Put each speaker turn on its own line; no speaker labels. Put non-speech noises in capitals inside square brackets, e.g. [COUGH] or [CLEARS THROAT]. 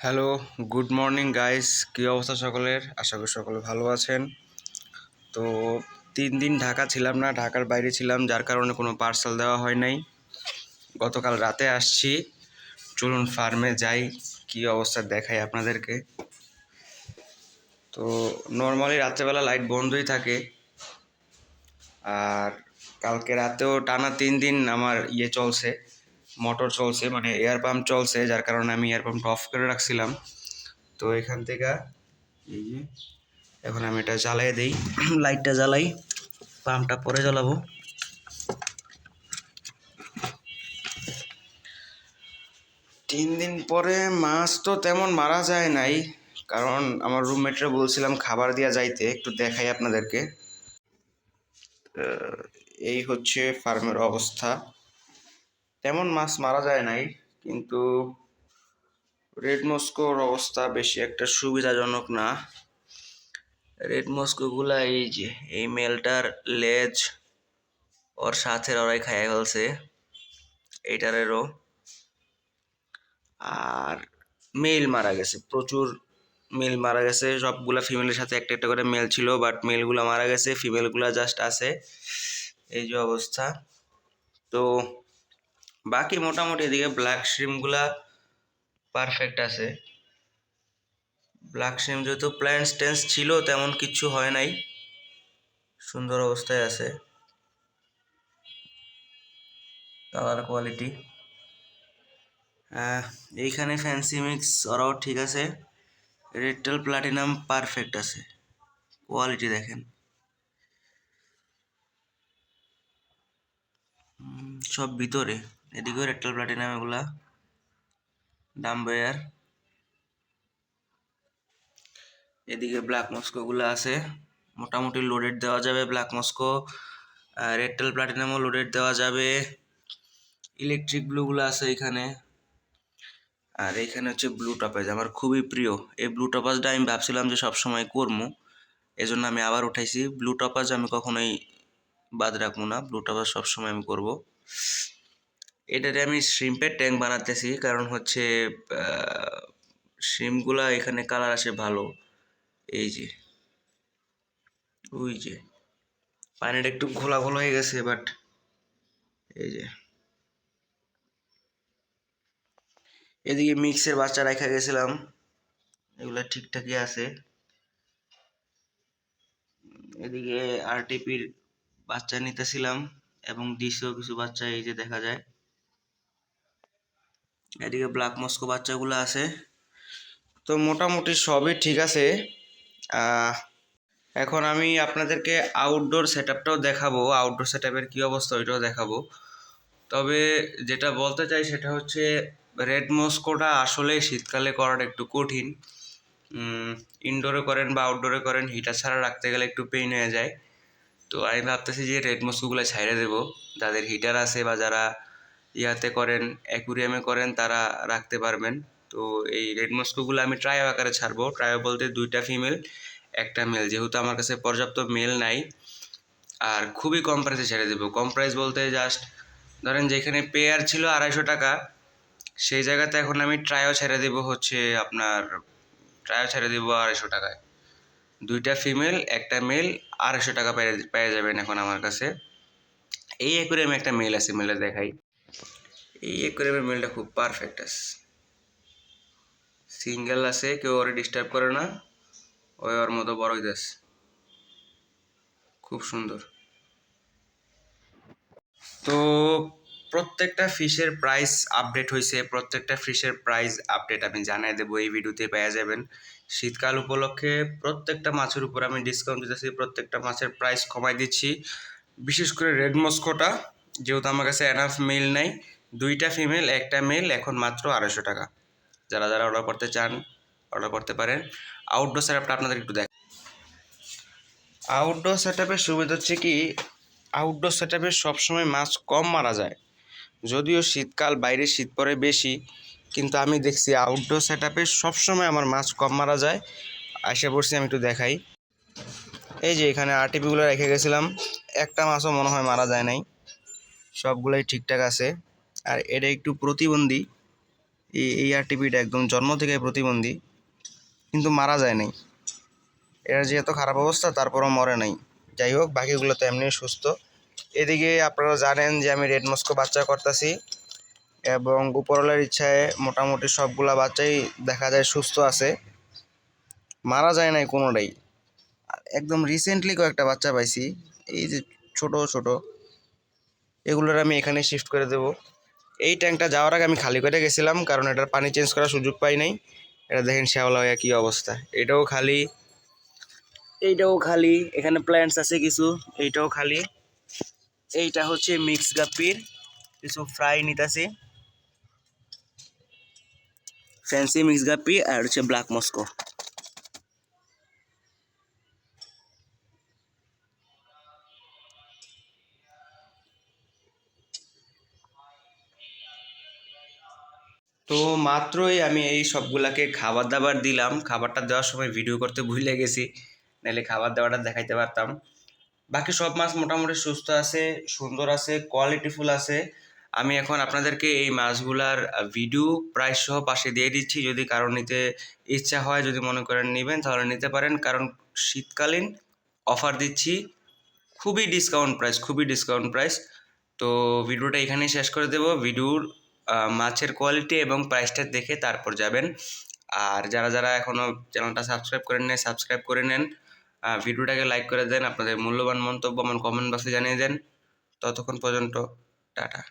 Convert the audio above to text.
Hello good morning guys কী অবস্থা সকলের? আশা করি সকলে ভালো আছেন। তো তিন দিন ঢাকা ছিলাম না, ঢাকার বাইরে ছিলাম, যার কারণে কোনো পার্সেল দেওয়া হয় নাই। গতকাল রাতে আসছি। চলুন ফার্মে যাই, কী অবস্থা দেখাই আপনাদেরকে। তো নর্মালি রাত্রেবেলা লাইট বন্ধই থাকে। আর কালকে রাতেও টানা তিন দিন আমার ইয়ে চলছে। মোটর চলছে মানে এয়ার পাম্প চলছে, যার কারণে আমি এয়ার পাম্পটা অফ করে রাখছিলাম। তো এখান থেকে, এই যে, এখন আমি এটা [CLEARS THROAT] জ্বালাই দিই লাইটটা জ্বালাই পাম্পটা পরে জ্বালাবো। তিন দিন পরে মাছ তো তেমন মারা যায় নাই, কারণ আমার রুমমেটরা বলছিলাম খাবার দিয়া যাইতে, একটু দেখাই আপনাদেরকে। এই হচ্ছে ফার্মের অবস্থা। তেমন মাছ মারা যায় নাই, কিন্তু রেড মস্কোর অবস্থা বেশি একটা সুবিধাজনক না। রেড মস্কোগুলা এই যে, এই মেলটার লেজ ওর সাথে ওরাই খাইয়া ফেলছে, এইটারেরও। আর মেল মারা গেছে, প্রচুর মেল মারা গেছে, সবগুলা ফিমেলের সাথে একটা একটা করে মেল ছিল, বাট মেলগুলো মারা গেছে, ফিমেলগুলো জাস্ট আছে, এই যে অবস্থা। তো বাকি মোটামুটি এদিকে ব্ল্যাক শ্রিমগুলা পারফেক্ট আছে। ব্ল্যাক শ্রিম যেহেতু প্ল্যান্স টেন্স ছিল, তেমন কিছু হয় নাই। সুন্দর অবস্থায় আছে। কালার কোয়ালিটি এইখানে ফ্যান্সি মিক্স ওরাও ঠিক আছে। রেডটেল প্লাটিনাম পারফেক্ট আছে। কোয়ালিটি দেখেন। সব ভিতরে। এদিকেও রেডটেল প্লাটিনাম এগুলা ডাম্বেয়ার এদিকে ব্ল্যাক মস্কোগুলো আছে, মোটামুটি লোডেড দেওয়া যাবে ব্ল্যাক মস্কো রেডটেল প্লাটিনামও লোডেড দেওয়া যাবে। ইলেকট্রিক ব্লুগুলো আছে এখানে। আর এইখানে হচ্ছে ব্লু টপাজ আমার খুবই প্রিয়। এই ব্লু টপাজটা আমি ভাবছিলাম যে সব সবসময় করব, এজন্য আমি আবার উঠাইছি। ব্লু টপাজ আমি কখনোই বাদ রাখব না ব্লু টপাজ সবসময় আমি করব। এটাতে আমি শ্রিম্পের ট্যাঙ্ক বানাতেছি, কারণ হচ্ছে শ্রিমগুলা এখানে কালার আসে ভালো। এই যে, ওই যে, পানিটা একটু ঘোলা ঘোলা হয়ে গেছে বাট এই যে। এদিকে মিক্সের বাচ্চা রাখা গেছিলাম, এগুলা ঠিকঠাকই আছে। এদিকে আরটিপির বাচ্চা নিতেছিলাম, এবং দিছেও কিছু বাচ্চা এই যে দেখা যায়। এদিকে ব্ল্যাক মস্কো বাচ্চাগুলো আছে। তো মোটামুটি সবই ঠিক আছে। এখন আমি আপনাদেরকে আউটডোর সেট আপটাও দেখাবো। আউটডোর সেট আপের কী অবস্থা ওইটাও দেখাবো। তবে যেটা বলতে চাই সেটা হচ্ছে রেড মস্কোটা আসলে শীতকালে করাটা একটু কঠিন। ইনডোরে করেন বা আউটডোরে করেন হিটার ছাড়া রাখতে গেলে একটু পেইন হয়ে যায়। তো আমি ভাবতেছি যে রেড মস্কোগুলো ছাইড়ে দেবো। যাদের হিটার আছে বা যারা ইয়াতে করেন, অ্যাকুরিয়ামে করেন, তারা রাখতে পারবেন। তো এই রেড মস্কোগুলো আমি ট্রায়ো আকারে ছাড়বো। ট্রায়ো বলতে দুইটা ফিমেল, একটা মেল। যেহেতু আমার কাছে পর্যাপ্ত মেল নাই, আর খুবই কম প্রাইসে ছেড়ে দেবো। কম প্রাইস বলতে জাস্ট ধরেন যেখানে পেয়ার ছিল আড়াইশো টাকা, সেই জায়গাতে এখন আমি ট্রায়ও ছেড়ে দেবো হচ্ছে আপনার ট্রায়ও ছেড়ে দেবো আড়াইশো টাকায়। দুইটা ফিমেল, একটা মেল, আড়াইশো টাকা পেয়ে পেয়ে যাবেন এখন আমার কাছে। এই অ্যাকুরিয়ামে একটা মেল আছে, মেলে দেখাই। এই অ্যাকুরিয়ামের মেলটা খুব পারফেক্ট আছে। সিঙ্গেল আছে, কেউ ওরে ডিস্টার্ব করে না, ওই ওর মতো বড় হইতেছে খুব সুন্দর। তো প্রত্যেকটা ফিশের প্রাইস আপডেট হয়েছে, প্রত্যেকটা ফিশের প্রাইস আপডেট আমি জানাই দেবো, এই ভিডিওতে পেয়ে যাবেন। শীতকাল উপলক্ষে প্রত্যেকটা মাছের উপর আমি ডিসকাউন্ট দিতেছি, প্রত্যেকটা মাছের প্রাইস কমাই দিচ্ছি। বিশেষ করে রেড মস্কোটা যেহেতু আমার কাছে এনাফ মেল নাই, দুইটা ফিমেল একটা মেল এখন মাত্র আড়াইশো টাকা। যারা যারা অর্ডার করতে চান অর্ডার করতে পারেন। আউটডোর সেটআপটা আপনাদের একটু দেখ আউটডোর সেটআপের সুবিধা হচ্ছে কি আউটডোর সেটআপে সবসময় মাছ কম মারা যায়। যদিও শীতকাল, বাইরে শীত পড়ে বেশি, কিন্তু আমি দেখছি আউটডোর সেটআপে সবসময় আমার মাছ কম মারা যায়। আশা পড়ছি আমি একটু দেখাই। এই যে এখানে আরটিপিগুলো রেখে গেছিলাম, একটা মাছও মনে হয় মারা যায় নাই। সবগুলাই ঠিকঠাক আছে। আর এটা একটু প্রতিবন্ধী। এই আরটিপিটা একদম জন্ম থেকে প্রতিবন্ধী। কিন্তু মারা যায় নাই। এর যে এত খারাপ অবস্থা, তারপরও মরে নাই। যাই হোক, বাকিগুলো তো এমনি সুস্থ। এদিকে আপনারা জানেন যে আমি রেড মস্কো বাচ্চা করতেছি এবং উপরওয়ালার ইচ্ছায় মোটামুটি সবগুলা বাচ্চাই দেখা যায় সুস্থ আছে। মারা যায় নাই কোনোটাই। একদম রিসেন্টলি কয়েকটা বাচ্চা পাইছি। এই যে ছোট ছোট। এগুলোর আমি এখানে শিফট করে দেব। এই ট্যাঙ্কটা যাওয়ার আগে আমি খালি করে গেছিলাম, কারণ এটার পানি চেঞ্জ করার সুযোগ পাই নাই। এটা দেখেন শ্যাওলা কী অবস্থা। এটাও খালি, এইটাও খালি, এখানে প্ল্যান্টস আছে কিছু, এইটাও খালি। এইটা হচ্ছে মিক্স গাপ্পির, কিছু ফ্রাই নিতেছি। ফ্যান্সি মিক্স গাপ্পি আর হচ্ছে ব্ল্যাক মস্কো তো মাত্রই আমি এই সবগুলাকে খাবার দাবার দিলাম। খাবারটা দেওয়ার সময় ভিডিও করতে ভুলে গেছি, নাহলে খাবার দাবারটা দেখাইতে পারতাম। বাকি সব মাছ মোটামুটি সুস্থ আছে, সুন্দর আছে কোয়ালিটিফুল আছে। আমি এখন আপনাদেরকে এই মাছগুলার ভিডিও প্রাইস সহ পাশে দিয়ে দিচ্ছি। যদি কারও নিতে ইচ্ছা হয়, যদি মনে করেন নেবেন, তাহলে নিতে পারেন। কারণ শীতকালীন অফার দিচ্ছি, খুবই ডিসকাউন্ট প্রাইস খুবই ডিসকাউন্ট প্রাইস তো ভিডিওটা এখানেই শেষ করে দেব। ভিডিওর মাছের কোয়ালিটি এবং প্রাইসটা দেখে তারপর যাবেন। আর যারা যারা এখনও চ্যানেলটা সাবস্ক্রাইব করেন নেন সাবস্ক্রাইব করে নেন। ভিডিওটাকে লাইক করে দেন, আপনাদের মূল্যবান মন্তব্য আমার কমেন্ট বক্সে জানিয়ে দেন। ততক্ষণ পর্যন্ত, টাটা।